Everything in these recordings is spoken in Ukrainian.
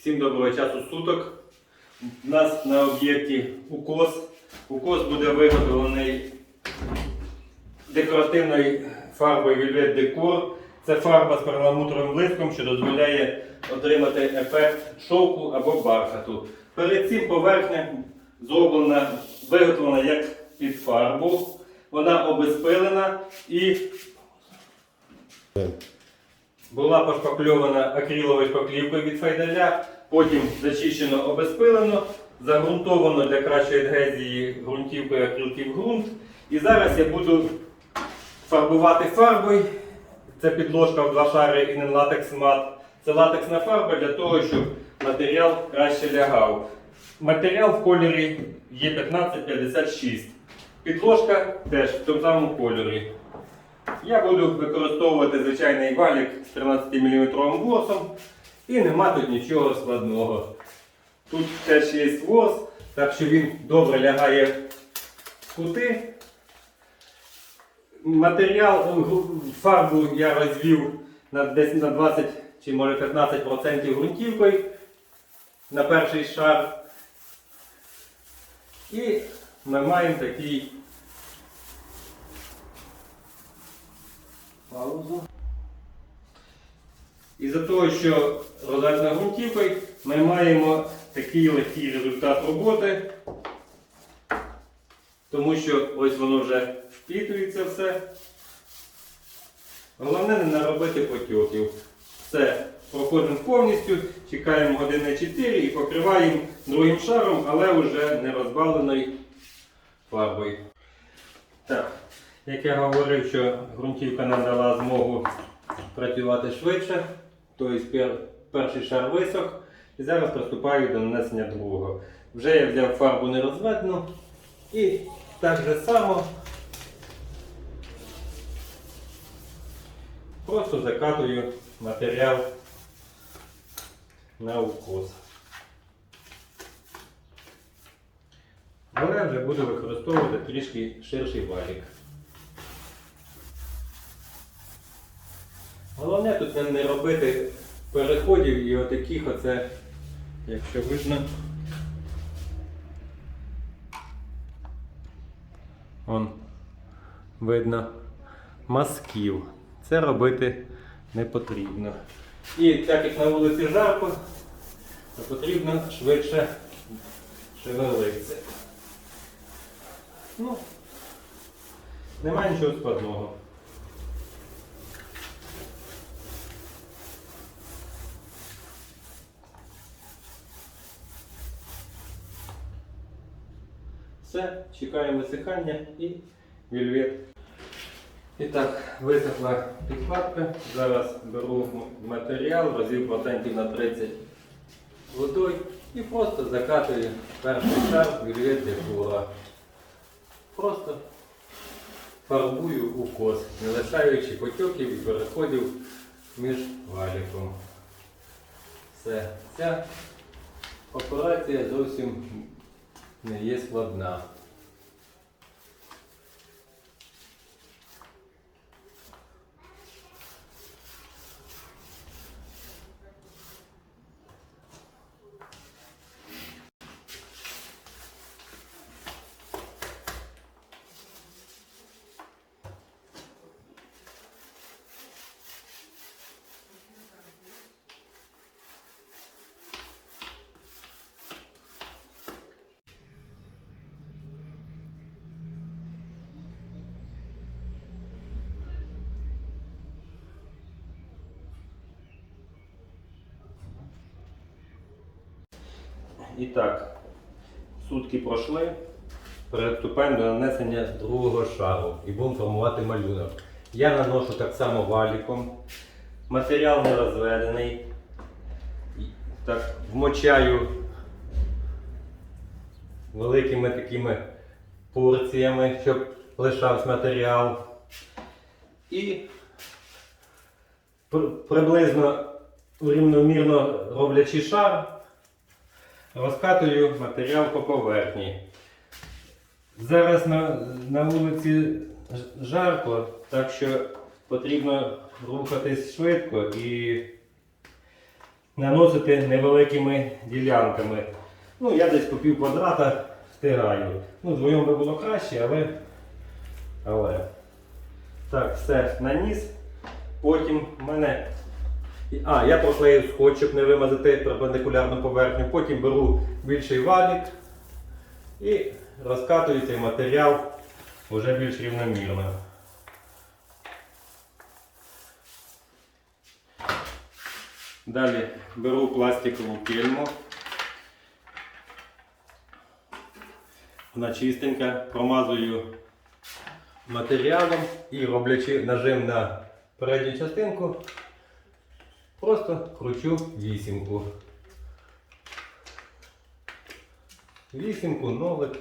Всім доброго часу суток. У нас на об'єкті укос. Укос буде виготовлений декоративною фарбою Velvet Decor. Це фарба з перламутровим блиском, що дозволяє отримати ефект шовку або бархату. Перед цим поверхня зроблена, виготовлена як під фарбу. Вона обезпилена і була пошпакльована акриловою шпаклівкою від файдаля, потім зачищено обезпилено, загрунтовано для кращої адгезії ґрунтівкою акрилків ґрунт. І зараз я буду фарбувати фарбою. Це підложка в два шари і не латекс мат. Це латексна фарба для того, щоб матеріал краще лягав. Матеріал в кольорі є 1556. Підложка теж в тому самому кольорі. Я буду використовувати звичайний валік з 13 мм ворсом і нема тут нічого складного. Тут теж є ворс, так що він добре лягає в кути. Матеріал, фарбу я розвів на, десь на 20 чи може 15% ґрунтівкою на перший шар. І ми маємо такий паузу. Із-за того, що розведено ґрунтівкою, ми маємо такий легкий результат роботи, тому що ось воно вже впітується все. Головне не наробити потьоків. Все, проходимо повністю, чекаємо години 4 і покриваємо другим шаром, але вже не розбавленою фарбою. Так, як я говорив, що ґрунтівка нам дала змогу працювати швидше, тобто перший шар висох, і зараз приступаю до нанесення другого. Вже я взяв фарбу нерозведену і так же само просто закатую матеріал на укос. Але вже буду використовувати трішки ширший валік. Головне тут не- робити переходів і отаких оце, якщо видно. Вон, видно мазків. Це робити не потрібно. І так як на вулиці жарко, то потрібно швидше шевелитися. Ну, немає нічого складного. Все, чекаємо висихання і вільвет. І так, висохла підкладка. Зараз беру матеріал, розів процентів на 30 водою і просто закатую перший шар вільвет декора. Просто фарбую укос, не лишаючи потьоків і переходів між валіком. Все. Ця операція зовсім не є складна. І так, сутки пройшли. Приступаємо до нанесення другого шару і будемо формувати малюнок. Я наношу так само валіком. Матеріал не розведений. Так, вмочаю великими такими порціями, щоб лишався матеріал. І приблизно рівномірно роблячи шар, розкатую матеріал по поверхні. Зараз на, на вулиці жарко, так що потрібно рухатись швидко і наносити невеликими ділянками. Ну, я десь по пів квадрата стираю. Ну, вдвоєм би було краще, але. але. Так, все наніс. Потім мене. А, я проклею скотч, щоб не вимазати перпендикулярну поверхню. Потім беру більший валік і розкатую цей матеріал вже більш рівномірно. Далі беру пластикову кельму. Вона чистенька, промазую матеріалом і роблячи нажим на передню частинку, просто кручу вісімку. Вісімку, нолик.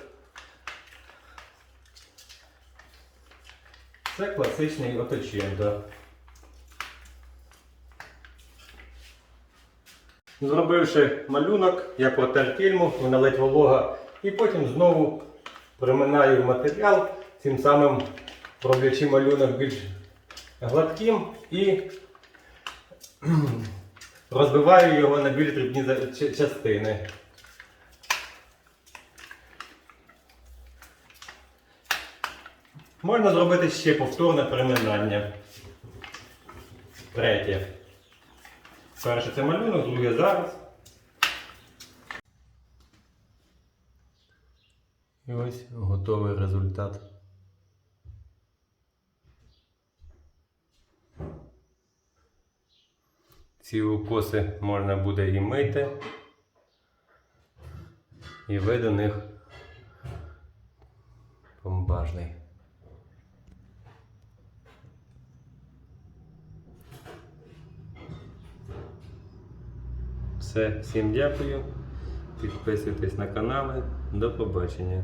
Це класичний оточенто. Зробивши малюнок, я протер кільму, вона ледь волога, і потім знову приминаю матеріал, цим самим роблячи малюнок більш гладким і розбиваю його на більш дрібні частини. Можна зробити ще повторне приминання. Третє. Перше це малюнок, друге зараз. І ось готовий результат. Ці укоси можна буде і мити, і вид у них бомбажний. Все, всім дякую. Підписуйтесь на канали. До побачення.